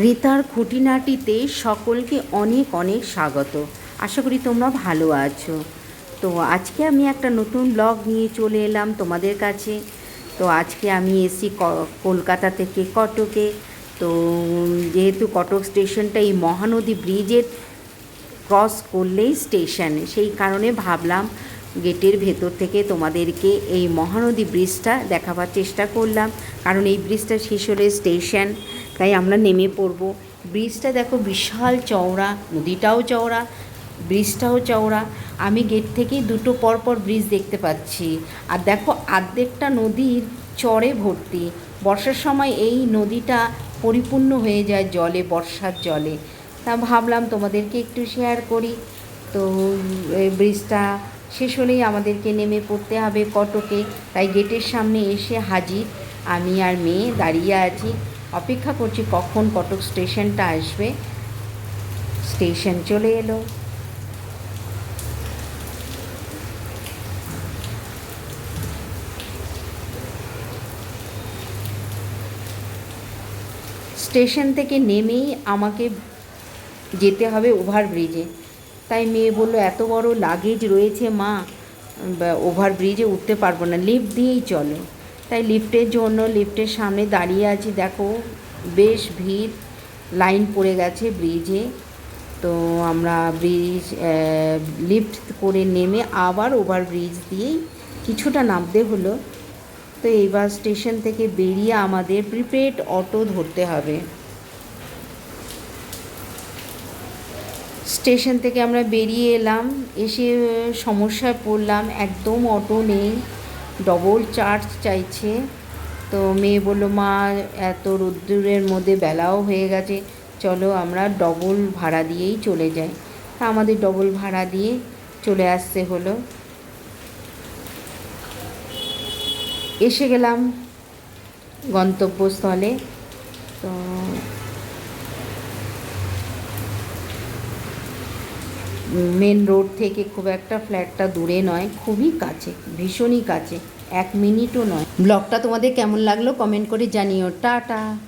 রিতার খুঁটিনাটিতে সকলকে অনেক অনেক স্বাগত। আশা করি তোমরা ভালো আছো। তো আজকে আমি একটা নতুন ব্লগ নিয়ে চলে এলাম তোমাদের কাছে। তো আজকে আমি এসি কলকাতা থেকে কটকে। তো যেহেতু কটক স্টেশনটা এই মহানদী ব্রিজের ক্রস করলেই স্টেশন সেই কারণে ভাবলাম গেটের ভেতর থেকে তোমাদেরকে এই মহানদী ব্রিজটা দেখাবার চেষ্টা করলাম। কারণ এই ব্রিজটা শেষ হলে স্টেশন তাই আমরা নেমে পড়ব। ব্রিজটা দেখো বিশাল চওড়া, নদীটাও চওড়া ব্রিজটাও চওড়া। আমি গেট থেকেই দুটো পরপর ব্রিজ দেখতে পাচ্ছি। আর দেখো আর্ধেকটা নদীর চরে ভর্তি। বর্ষার সময় এই নদীটা পরিপূর্ণ হয়ে যায় জলে, বর্ষার জলে। তা ভাবলাম তোমাদেরকে একটু শেয়ার করি। তো ব্রিজটা শেষ হলেই আমাদেরকে নেমে পড়তে হবে কটকে তাই গেটের সামনে এসে হাজির। আমি আর মেয়ে দাঁড়িয়ে আছি। অপেক্ষা করছি কখন কটক স্টেশনটা আসবে। স্টেশন চলে এলো। স্টেশন থেকে নেমেই আমাকে যেতে হবে ওভার ব্রিজে তাই মেয়ে বলল, এত বড় লাগেজ রয়েছে মা ওভার ব্রিজে উঠতে পারব না। লিফট দিয়েই চলো। তাই লিফটের জন্য লিফটের সামনে দাঁড়িয়ে আছি। দেখো, বেশ ভিড় লাইন পড়ে গেছে ব্রিজে তো আমরা ব্রিজ লিফট করে নেমে আবার ওভার ব্রিজ দিয়েই কিছুটা নামতে হলো। তো এইবার স্টেশন থেকে বেরিয়ে আমাদের প্রিপেড অটো ধরতে হবে। স্টেশন থেকে আমরা বেরিয়ে এলাম, এসে সমস্যায় পড়লাম, একদম অটো নেই ডবল চার্জ চাইছে। তো মেয়ে বলল, মা, এত রোদ্দুরের মধ্যে বেলাও হয়ে গেছে, চলো আমরা ডবল ভাড়া দিয়েই চলে যাই। তা আমাদের ডবল ভাড়া দিয়ে চলে আসতে হলো। এসে গেলাম গন্তব্যস্থলে। তো মেন রোড থেকে খুব একটা ফ্ল্যাটটা দূরে নয়, খুবই কাছে, ভীষণই কাছে, এক মিনিটও নয়। ব্লগটা তোমাদের কেমন লাগল? কমেন্ট করে জানিও। টাটা!